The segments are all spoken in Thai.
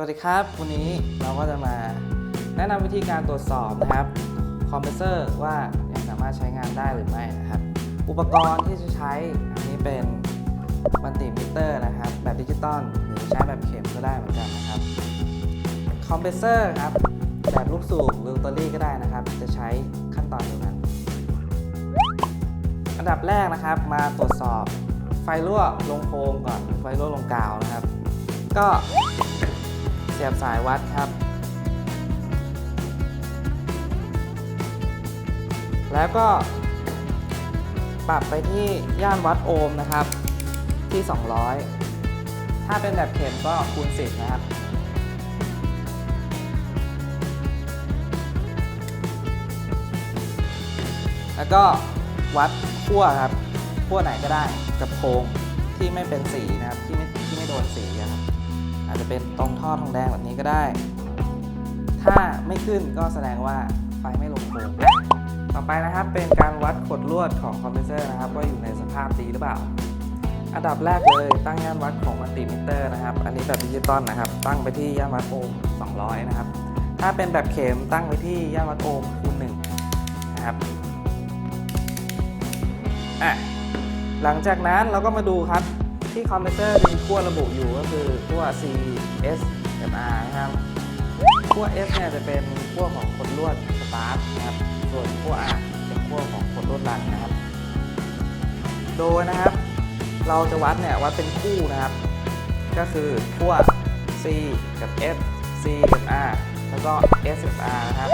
สวัสดีครับ วันนี้เราก็จะมาแนะนำวิธีการตรวจสอบนะครับคอมเพรสเซอร์ว่ายังสามารถใช้งานได้หรือไม่นะครับ อุปกรณ์ที่จะใช้อันนี้เป็นมัลติมิเตอร์นะครับ แบบดิจิตอลหรือใช้แบบเข็มก็ได้เหมือนกันนะครับคอมเพรสเซอร์ครับแบบลูกสูบหรือตารี่ก็ได้นะครับ จะใช้ขั้นตอนเดียวกันอันดับแรกนะครับมาตรวจสอบไฟรั่วลงโฟมก่อนไฟรั่วลงกาวนะครับ ก็ สียบสายวัดครับ แล้วก็ ปรับไปที่ย่านวัดโอห์มนะครับ ที่ 200 ถ้าเป็นแบบเข็มก็คูณ 10 นะครับแล้วก็วัดขั้วครับขั้วไหนก็ได้กับโครงที่ไม่เป็นสีนะครับที่ไม่ที่ไม่โดนสีอะครับ อาจจะเป็นตรงท่อทองแดงแบบนี้ก็ได้ ถ้าไม่ขึ้นก็แสดงว่าไฟไม่ลงโครงต่อไปนะครับเป็นการวัดขดลวดของคอมเพรสเซอร์นะครับว่าอยู่ในสภาพดีหรือเปล่า อันดับแรกเลยตั้งย่านวัดของมัลติมิเตอร์นะครับ อันนี้แบบดิจิตอลนะครับ ตั้งไปที่ย่านวัดโอห์ม200 นะครับ ถ้าเป็นแบบเข็มตั้งไปที่ย่านวัดโอห์มคูณ1นะครับอะหลังจากนั้นเราก็มาดูครับ ที่คอมเพรสเซอร์มีขั้วระบุอยู่ก็คือขั้ว C S M R นะครับขั้ว S เนี่ยจะเป็นขั้วของขดลวดสตาร์ทนะครับ ส่วนขั้ว R เป็นขั้วของขดลวดรันนะครับ โดยนะครับ เราจะวัดเนี่ยวัดเป็นคู่นะครับ ก็คือขั้ว C กับ S C กับ R แล้วก็ S กับ R นะครับ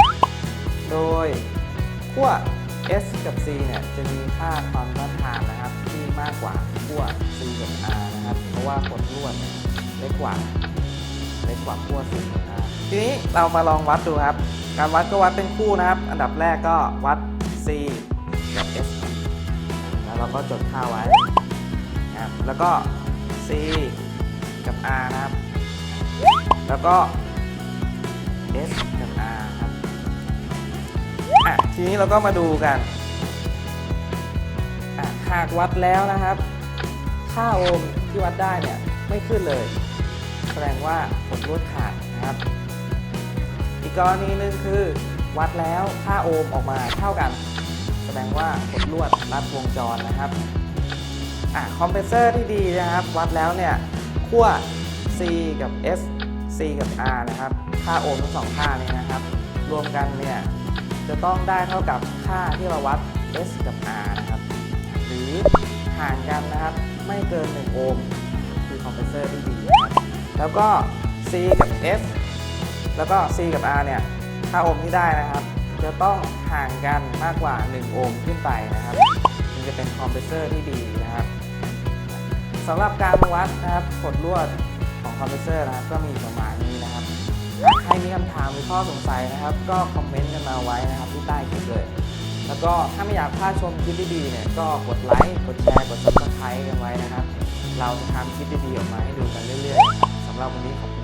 โดยขั้ว S กับ C เนี่ยจะมีค่าความต้านทานนะครับ ที่มากกว่าขั้ว C กับ R นะครับ เพราะว่าขดลวดเนี่ยเล็กกว่าเล็กกว่าขั้ว C กับ R ทีนี้เรามาลองวัดดูครับ การวัดก็วัดเป็นคู่นะครับ อันดับแรกก็วัด C กับ S แล้วเราก็จดค่าไว้นะครับแล้วก็ C กับ R นะครับ แล้วก็ S กับ R ครับอะ ทีนี้เราก็มาดูกัน หากวัดแล้วนะครับ ค่าโอห์มที่วัดได้เนี่ยไม่ขึ้นเลย แสดงว่าผลลวดขาดนะครับ อีกกรณีหนึ่งคือ วัดแล้วค่าโอห์มออกมาเท่ากัน แสดงว่าผลลวดรัดวงจรนะครับอะคอมเพรสเซอร์ที่ดีนะครับ วัดแล้วเนี่ยขั้ว C กับ S C กับ R นะครับ ค่าโอห์มทั้งสองค่านี้นะครับ รวมกันเนี่ย จะต้องได้เท่ากับค่าที่เราวัด S กับ R นะครับ หรือห่างกันนะครับ ไม่เกิน 1 โอห์มคือคอมเพรสเซอร์ที่ดีแล้วก็ C กับ S แล้วก็ C กับ R เนี่ยค่าโอห์มที่ได้นะครับ จะต้องห่างกันมากกว่า 1 โอห์มขึ้นไปนะครับจึงจะเป็นคอมเพรสเซอร์ที่ดีนะครับสำหรับการวัดนะครับผลลวดของคอมเพรสเซอร์นะครับก็มีประมาณนี้ ใครมีคำถามหรือข้อสงสัยนะครับ ก็คอมเมนต์กันมาไว้นะครับที่ใต้คลิปเลย แล้วก็ถ้าไม่อยากพลาดชมคลิปดีๆเนี่ยก็กดไลค์กดแชร์กด subscribe กันไว้นะครับ เราจะทำคลิปดีๆออกมาให้ดูกันเรื่อยๆสำหรับวันนี้ขอบคุณ